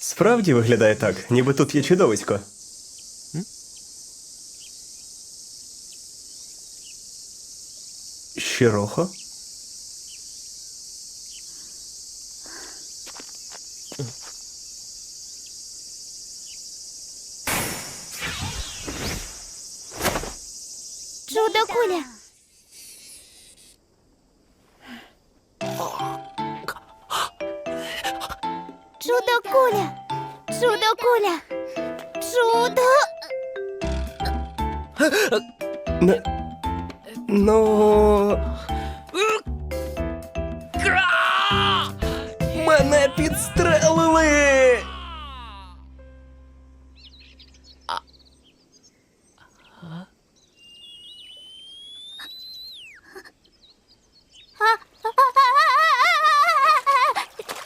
Справді виглядає так, ніби тут є чудовисько. Щирохо? Чудо куля. Чудо куля. Чудо куля. Чудо. Не... Ну. Мене підстрелили!